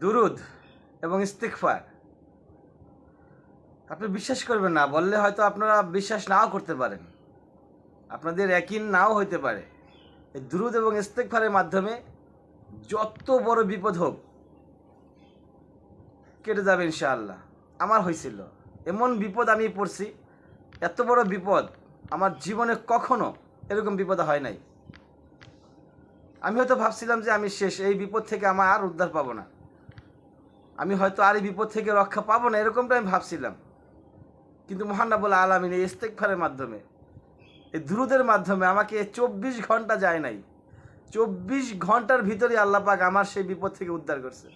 দুরুদ এবং ইস্তিকফার আপনি বিশ্বাস করবেন না, বললে হয়তো আপনারা বিশ্বাস নাও করতে পারেন। আপনাদের একই নাও হইতে পারে। এই দুরুদ এবং ইস্তেকফারের মাধ্যমে যত বড় বিপদ হোক, কেটে যাবে ইনশাআল্লাহ। আমার হয়েছিল এমন বিপদ আমি পড়ছি, এত বড় বিপদ আমার জীবনে কখনো এরকম বিপদ হয় নাই। আমি হয়তো ভাবছিলাম যে আমি শেষ, এই বিপদ থেকে আমার আর উদ্ধার পাবো না। আমি হয়তো আর এই বিপদ থেকে রক্ষা পাবো না এরকমটা আমি ভাবছিলাম। কিন্তু মহান্নাবুল আলমিন এই ইস্তেকফারের মাধ্যমে, এই দ্রুদের মাধ্যমে আমাকে চব্বিশ ঘণ্টা যায় নাই। চব্বিশ ঘণ্টার ভিতরে আল্লাপাক আমার সেই বিপদ থেকে উদ্ধার করছে।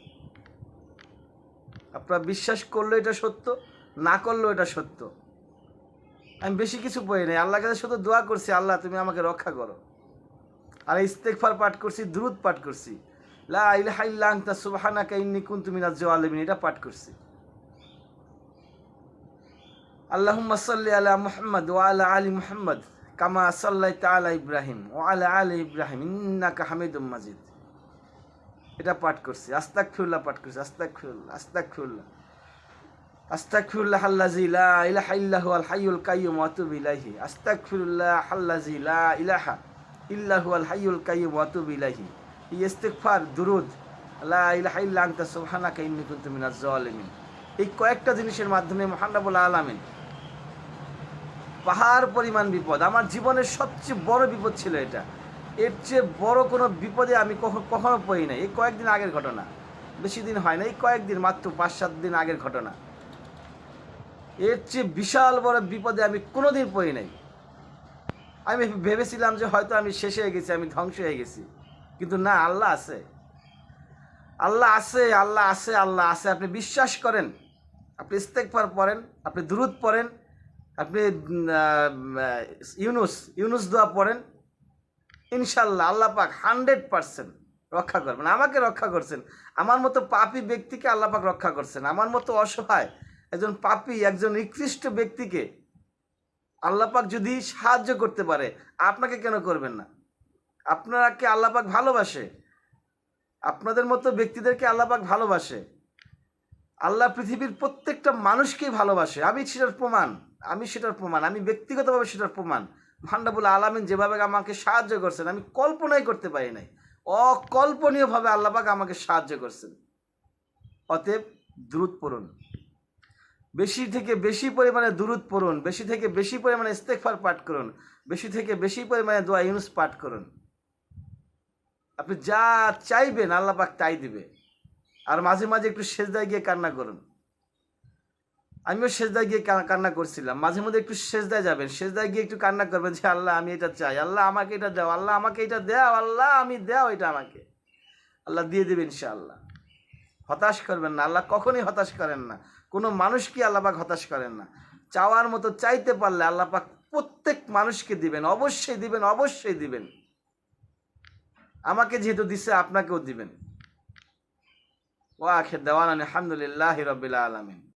আপনারা বিশ্বাস করল এটা সত্য, না করলেও এটা সত্য। আমি বেশি কিছু পড়ি নাই আল্লাহ কাছে শুধু দোয়া করছি, আল্লাহ তুমি আমাকে রক্ষা করো। আর ইস্তেকফার পাঠ করছি দ্রুত পাঠ করছি। লা ইলাহা ইল্লা আনতা সুবহানাকা ইন্নী কুনতু মিনাজ জালিমিন। এটা পাঠ করছি। আল্লাহুম্মা সাল্লি আলা মুহাম্মদ ওয়া আলা আলি মুহাম্মদ কামা সাল্লাইতা আলা ইব্রাহিম আলা আলি ইব্রাহিম, ইন্নাকা হামিদুম এটা পাঠ করছি। আস্তাগফিরুল্লাহ পাঠ করছি। আস্তাগফিরুল্লাহ আস্তাগফিরুল্লাহ। আস্তাগফিরুল্লাহ আল্লাযী লা ইলাহা ইল্লা হুয়াল হাইয়ুল কাইয়্যুম ওয়া আতুবু ইলাইহি। আস্তাগফিরুল্লাহ আল্লাযী লা ইলাহা ইল্লা হুয়াল হাইয়ুল কাইয়্যুম ওয়া আতুবু এই ইস্তিগফার, দুরুদ, লা ইলাহা ইল্লা আনতা, সুবহানাকা ইন্নী মিনাজ জালিমিন এই কয়েকটা জিনিসের মাধ্যমে মহানবুল আলামিন পাহাড় পরিমাণ বিপদ, আমার জীবনের সবচেয়ে বড় বিপদ ছিল এটা। এর চেয়ে বড় কোনো বিপদে আমি কখনো কখনো পড়ি নাই। এই কয়েকদিন আগের ঘটনা, বেশি দিন হয় না, এই কয়েকদিন মাত্র পাঁচ সাত দিন আগের ঘটনা। এর চেয়ে বিশাল বড় বিপদে আমি কোনোদিন পড়ি নাই। আমি ভেবেছিলাম যে হয়তো আমি শেষ হয়ে গেছি, আমি ধ্বংস হয়ে গেছি। কিন্তু না, আল্লাহ আছে। আল্লাহ আছে আল্লাহ আছে আল্লাহ আছে। আপনি বিশ্বাস করেন, আপনি ইস্তেকফার পড়েন, আপনি দুরুদ পড়েন, আপনি ইউনুস ইউনুস দোয়া পড়েন ইনশাল্লাহ আল্লাহ পাক হান্ড্রেড পার্সেন্ট রক্ষা করবেন। আমাকে রক্ষা করছেন। আমার মতো পাপী ব্যক্তিকে আল্লাহ পাক রক্ষা করছেন। আমার মতো অসহায় একজন পাপী, একজন নিকৃষ্ট ব্যক্তিকে আল্লাহ পাক যদি সাহায্য করতে পারে, আপনাকে কেন করবেন না? আপনারাকে আল্লাহ পাক ভালোবাসে। আপনাদের মতো ব্যক্তিদেরকে আল্লাহ পাক ভালোবাসে। আল্লাহ পৃথিবীর প্রত্যেকটা মানুষকেই ভালোবাসে। আমি সেটার প্রমাণ। আমি সেটার প্রমাণ। আমি ব্যক্তিগতভাবে সেটার প্রমাণ। ভান্ডাবুল আলামিন যেভাবে আমাকে সাহায্য করছেন, আমি কল্পনাই করতে পারি নাই। অকল্পনীয়ভাবে আল্লাপাক আমাকে সাহায্য করছেন। অতএব দ্রুত পড়ুন। বেশি থেকে বেশি পরিমাণে দূরত পড়ুন। বেশি থেকে বেশি পরিমাণে ইস্তেকফার পাঠ করুন। বেশি থেকে বেশি পরিমাণে দোয়া ইউনুস পাঠ করুন। আপনি যা চাইবেন আল্লাপাক তাই দিবে। আর মাঝে মাঝে একটু সেজদায় গিয়ে কান্না করুন। আমিও সেজদায় গিয়ে কান্না করছিলাম। মাঝে মধ্যে একটু সেজদায় যাবেন। সেজদায় গিয়ে একটু কান্না করবেন যে, আল্লাহ, আমি এটা চাই। আল্লাহ, আমাকে এটা দাও। আল্লাহ, আমাকে এটা দাও। আল্লাহ, আমি দাও এটা আমাকে। আল্লাহ দিয়ে দেবে ইনশাআল্লাহ। হতাশ করবেন না। আল্লাহ কখনোই হতাশ করেন না। কোনো মানুষ মানুষকে আল্লাপাক হতাশ করেন না। চাওয়ার মতো চাইতে পারলে আল্লাপাক প্রত্যেক মানুষকে দিবেন। অবশ্যই দিবেন অবশ্যই দিবেন। আমাকে যেহেতু দিচ্ছে আপনাকেও দিবেন। ও আখের দেওয়ান আলহামদুলিল্লাহ রবিল্লা আলমিন।